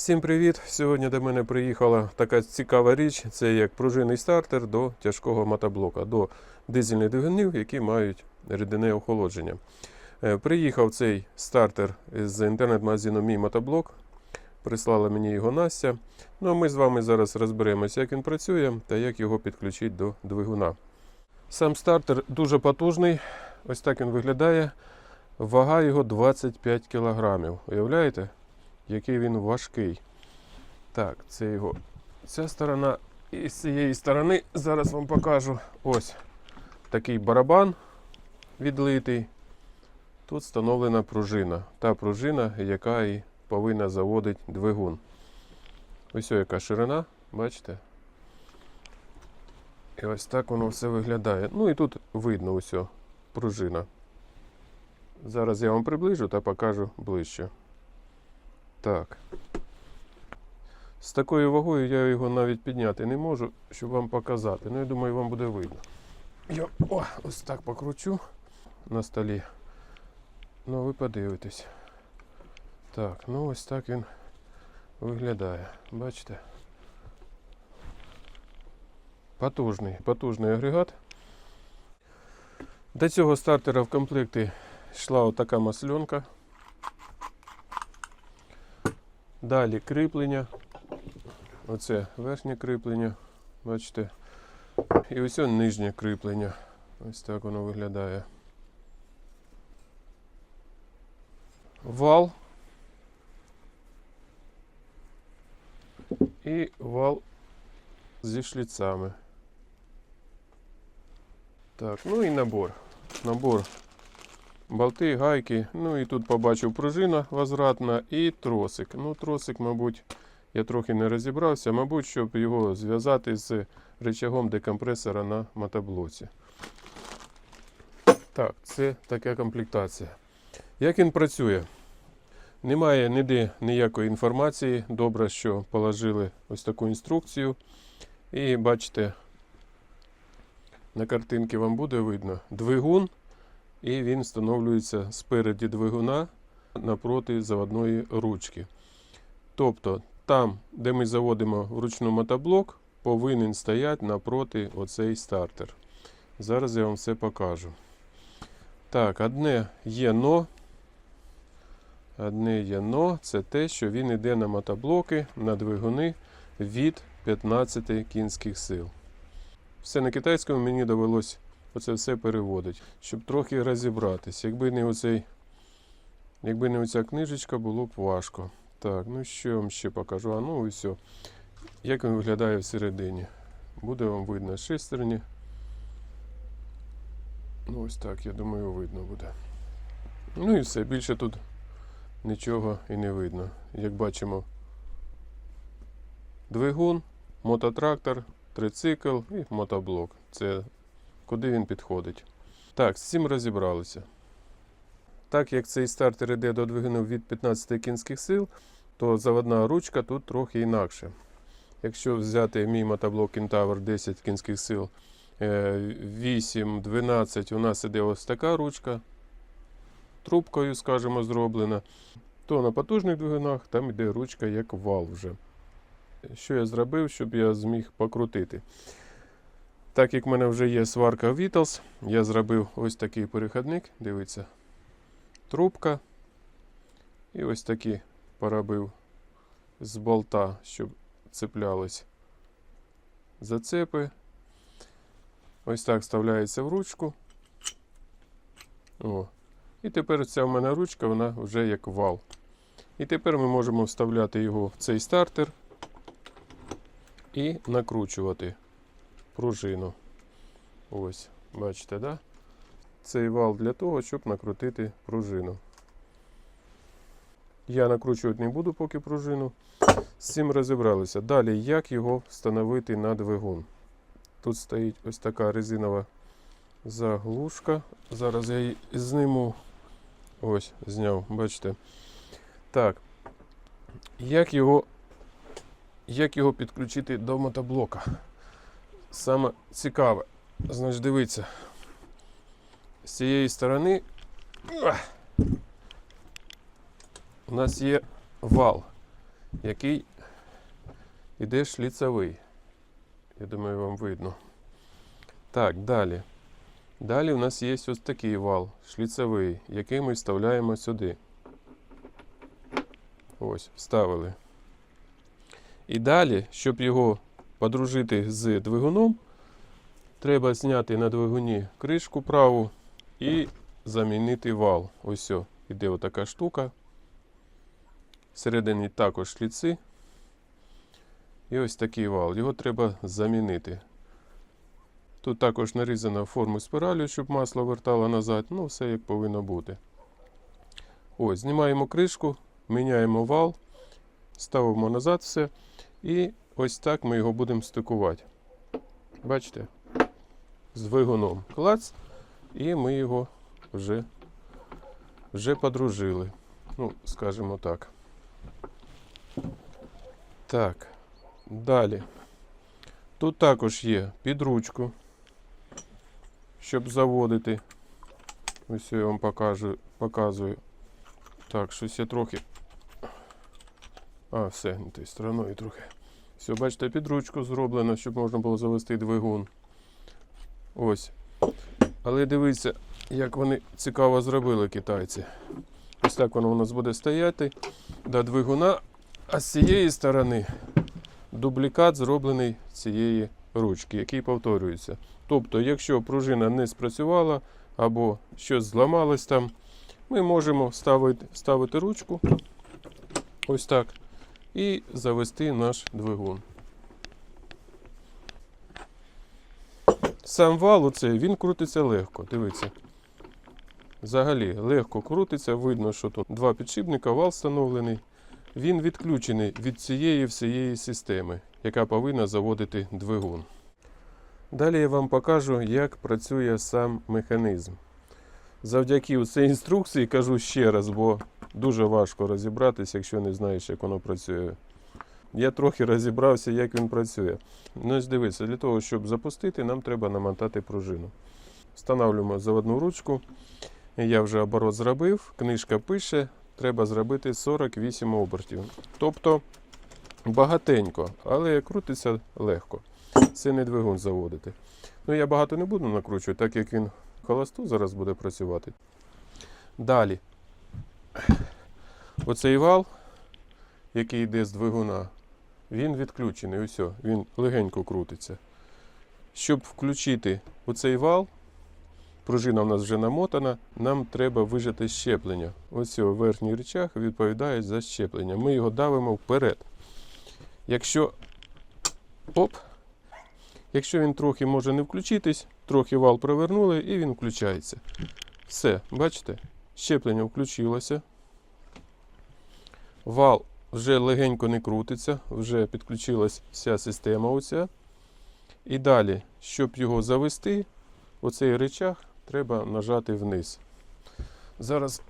Всім привіт! Сьогодні до мене приїхала така цікава річ. Це як пружинний стартер до тяжкого мотоблока, до дизельних двигунів, які мають рідине охолодження. Е, Приїхав цей стартер з інтернет-магазину Мій мотоблок. Прислала мені його Настя. Ну а ми з вами зараз розберемося, як він працює та як його підключити до двигуна. Сам стартер дуже потужний. Ось так він виглядає. Вага його 25 кг. Уявляєте? Який він важкий. Так, це його ця сторона. І з цієї сторони зараз вам покажу ось такий барабан відлитий. Тут встановлена пружина. Та пружина, яка і повинна заводити двигун. Ось яка ширина, бачите? І ось так воно все виглядає. Ну і тут видно ось пружина. Зараз я вам приближу та покажу ближче. Так. З такою вагою я його навіть підняти не можу, щоб вам показати. Ну, я думаю, вам буде видно. Я о, ось так покручу на столі. Ну, ви подивитесь. Так, ну ось так він виглядає. Бачите? Потужний, потужний агрегат. До цього стартера в комплекті йшла отака масленка. Далі кріплення. Оце верхнє кріплення, бачите. І ось нижнє кріплення. Ось так воно виглядає. Вал. І вал зі шліцами. Так, ну і набор. Набор болти, гайки. Ну і тут побачив пружина возвратна і тросик. Ну, тросик, мабуть, я трохи не розібрався. Мабуть, щоб його зв'язати з рычагом декомпресора на мотоблоці. Так, це така комплектація. Як він працює? Немає ніде ніякої інформації. Добре, що положили ось таку інструкцію. І бачите, на картинці вам буде видно двигун і він встановлюється спереді двигуна напроти заводної ручки. Тобто там, де ми заводимо вручну мотоблок, повинен стояти напроти оцей стартер. Зараз я вам все покажу. Так, одне є но. Одне є но, це те, що він йде на мотоблоки, на двигуни від 15 кінських сил. Все на китайському мені довелось оце все переводить, щоб трохи розібратись. Якби не оцей, якби не оця книжечка, було б важко. Так, ну що я вам ще покажу? А ну і все. Як він виглядає всередині. Буде вам видно шестерні. Ну ось так, я думаю, видно буде. Ну і все, більше тут нічого і не видно. Як бачимо, двигун, мототрактор, трицикл і мотоблок. Це куди він підходить. Так, з цим розібралися. Так як цей стартер йде до двигунів від 15 кінських сил, то заводна ручка тут трохи інакше. Якщо взяти мій мотоблок Kentaur 10 кінських сил 8-12, у нас іде ось така ручка, трубкою, скажімо, зроблена, то на потужних двигунах там йде ручка як вал вже. Що я зробив, щоб я зміг покрутити? Так як в мене вже є сварка Vitals, я зробив ось такий переходник, дивіться, трубка. І ось такі поробив з болта, щоб цеплялись зацепи. Ось так вставляється в ручку. О. І тепер ця в мене ручка, вона вже як вал. І тепер ми можемо вставляти його в цей стартер і накручувати пружину. Ось, бачите, да? Цей вал для того, щоб накрутити пружину. Я накручувати не буду поки пружину. З цим розібралися. Далі, як його встановити на двигун. Тут стоїть ось така резинова заглушка. Зараз я її зніму. Ось, зняв, бачите. Так. Як його, як його підключити до мотоблока? Саме цікаве. Значить, дивіться. З цієї сторони у нас є вал. який іде шліцевий. Я думаю, вам видно. Так, далі. Далі у нас є ось такий вал шліцевий, який ми вставляємо сюди. Ось, вставили. І далі, щоб його подружити з двигуном, треба зняти на двигуні кришку праву і замінити вал. Ось іде отака штука. Всередині також шліци. І ось такий вал. Його треба замінити. Тут також нарізана форму спіралю, щоб масло вертало назад. Ну, все як повинно бути. Ось, знімаємо кришку, міняємо вал, ставимо назад все. І ось так ми його будемо стикувати. Бачите? З двигуном. Клац. І ми його вже, вже подружили. Ну, скажімо так. Так. Далі. Тут також є під ручку, щоб заводити. Ось я вам покажу, показую. Так, щось я трохи. А, все, не тією стороною трохи. Все, бачите, під ручку зроблено, щоб можна було завести двигун. Ось. Але дивіться, як вони цікаво зробили китайці. Ось так воно у нас буде стояти до двигуна, а з цієї сторони дублікат зроблений цієї ручки, який повторюється. Тобто, якщо пружина не спрацювала або щось зламалось там, ми можемо ставити, ставити ручку ось так і завести наш двигун. Сам вал оцей, він крутиться легко, дивіться. Взагалі легко крутиться, видно, що тут два підшипника, вал встановлений. Він відключений від цієї всієї системи, яка повинна заводити двигун. Далі я вам покажу, як працює сам механізм. Завдяки цій інструкції кажу ще раз, бо дуже важко розібратися, якщо не знаєш, як воно працює. Я трохи розібрався, як він працює. Ну, ось дивіться, для того, щоб запустити, нам треба намотати пружину. Встановлюємо заводну ручку. Я вже оборот зробив, книжка пише, треба зробити 48 обертів. Тобто багатенько, але крутиться легко. Це не двигун заводити. Ну, я багато не буду накручувати, так як він холосту зараз буде працювати. Далі. Оцей вал, який йде з двигуна, він відключений. Ось, він легенько крутиться. Щоб включити оцей вал, пружина у нас вже намотана, нам треба вижати щеплення. Ось верхній речах відповідає за щеплення. Ми його давимо вперед. Якщо оп, якщо він трохи може не включитись, трохи вал провернули і він включається. Все, бачите? Щеплення включилося. Вал вже легенько не крутиться, вже підключилась вся система. оця. І далі, щоб його завести, оцей речах треба нажати вниз. Зараз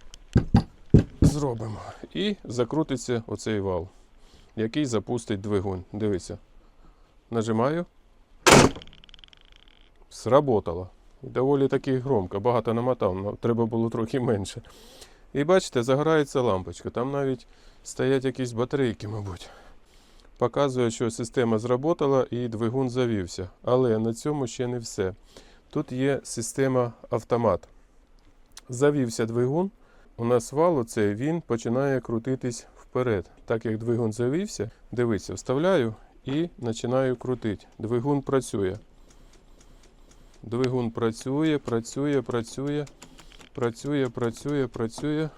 зробимо. І закрутиться оцей вал, який запустить двигун. Дивіться. Нажимаю. Сработало. Доволі таки громко, багато намотав, але треба було трохи менше. І бачите, загорається лампочка. Там навіть стоять якісь батарейки, мабуть. Показує, що система зработала і двигун завівся. Але на цьому ще не все. Тут є система автомат. Завівся двигун. У нас вал оцей, він починає крутитись вперед. Так як двигун завівся, дивіться, вставляю і починаю крутити. Двигун працює. Двигун працює, працює, працює, працює, працює, працює.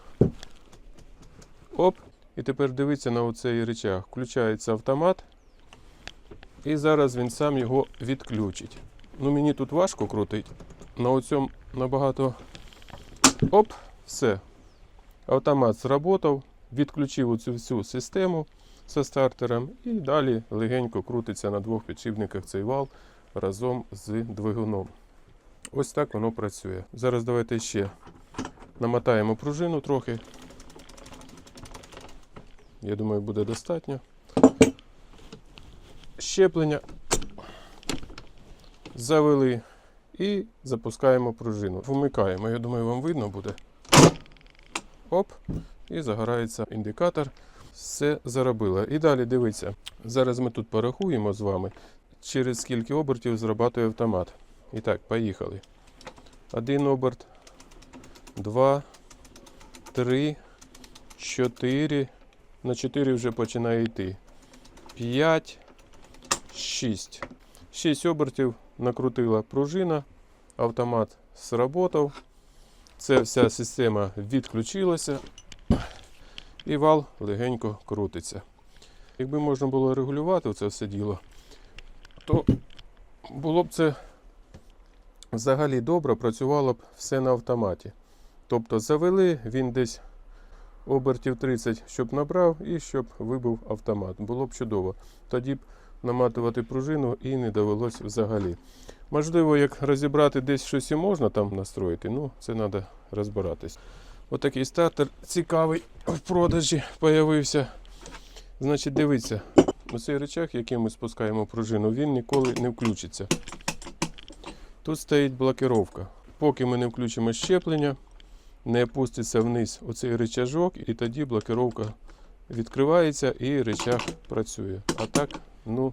Оп. І тепер дивіться на оцей речах. Включається автомат. І зараз він сам його відключить. Ну, мені тут важко крутить. На оцьому набагато. Оп, все. Автомат зработав, відключив оцю всю систему зі стартером і далі легенько крутиться на двох підшипниках цей вал разом з двигуном. Ось так воно працює. Зараз давайте ще намотаємо пружину трохи. Я думаю, буде достатньо. Щеплення завели і запускаємо пружину. Вмикаємо. Я думаю, вам видно буде. Оп, і загорається індикатор. Все заробило. І далі дивіться. Зараз ми тут порахуємо з вами, через скільки обертів зрабатує автомат. І так, поїхали. Один оберт, два, три, чотири. На 4 вже починає йти. 5, 6. 6 обертів накрутила пружина, автомат сработав. Це вся система відключилася і вал легенько крутиться. Якби можна було регулювати це все діло, то було б це взагалі добре, працювало б все на автоматі. Тобто завели, він десь обертів 30, щоб набрав і щоб вибив автомат. Було б чудово. Тоді б наматувати пружину і не довелось взагалі. Можливо, як розібрати десь щось і можна там настроїти, ну це треба розбиратись. Отакий стартер цікавий в продажі появився. Значить, дивіться, оцей речах, яким ми спускаємо пружину, він ніколи не включиться. Тут стоїть блокировка. Поки ми не включимо щеплення, не опуститься вниз оцей рычажок, і тоді блокировка відкривається і рычаг працює. А так, ну,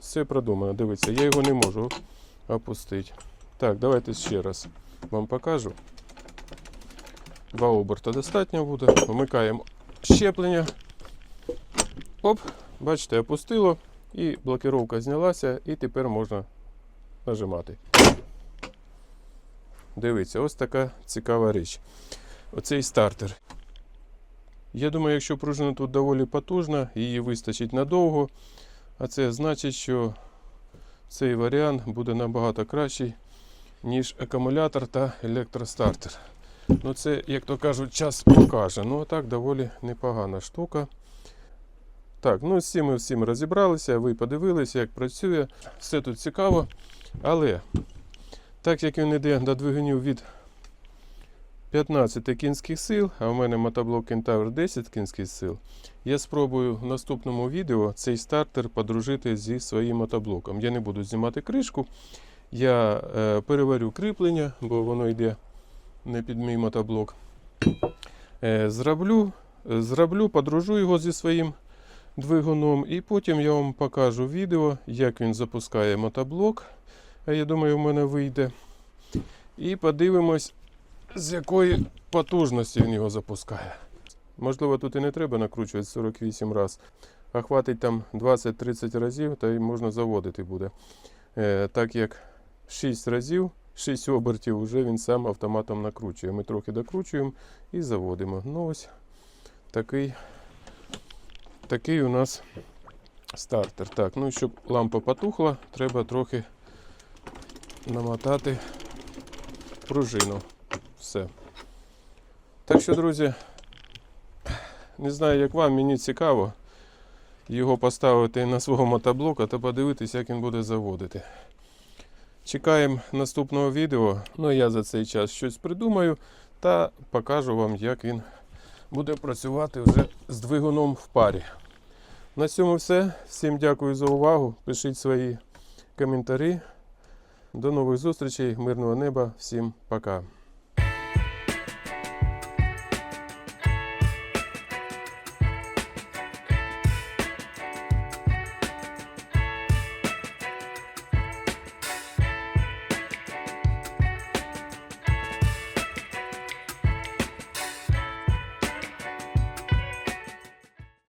все продумано. Дивіться, я його не можу опустити. Так, давайте ще раз вам покажу. Два оберта достатньо буде. Вмикаємо щеплення. Оп, бачите, опустило, і блокировка знялася, і тепер можна нажимати. Дивіться, ось така цікава річ. Оцей стартер. Я думаю, якщо пружина тут доволі потужна, її вистачить надовго. А це значить, що цей варіант буде набагато кращий, ніж акумулятор та електростартер. Ну, це, як то кажуть, час покаже. Ну, а так доволі непогана штука. Так, ну з ми всім розібралися, ви подивилися, як працює. Все тут цікаво. Але так як він йде до двигунів від 15 кінських сил, а в мене мотоблок Kentaur 10 кінських сил, я спробую в наступному відео цей стартер подружити зі своїм мотоблоком. Я не буду знімати кришку, я е, переварю кріплення, бо воно йде не під мій мотоблок. Е, зроблю, е, зроблю, подружу його зі своїм двигуном, і потім я вам покажу відео, як він запускає мотоблок. Я думаю, в мене вийде. І подивимось, з якої потужності він його запускає. Можливо, тут і не треба накручувати 48 разів, а хватить там 20-30 разів, та й можна заводити буде. Е, так як 6 разів, 6 обертів вже він сам автоматом накручує. Ми трохи докручуємо і заводимо. Ну ось такий, такий у нас стартер. Так, ну і щоб лампа потухла, треба трохи намотати пружину. Все. Так що, друзі, не знаю, як вам, мені цікаво його поставити на свого мотоблока та подивитися, як він буде заводити. Чекаємо наступного відео. Ну, я за цей час щось придумаю та покажу вам, як він буде працювати вже з двигуном в парі. На цьому все. Всім дякую за увагу. Пишіть свої коментарі. До нових зустрічей, мирного неба, всім пока.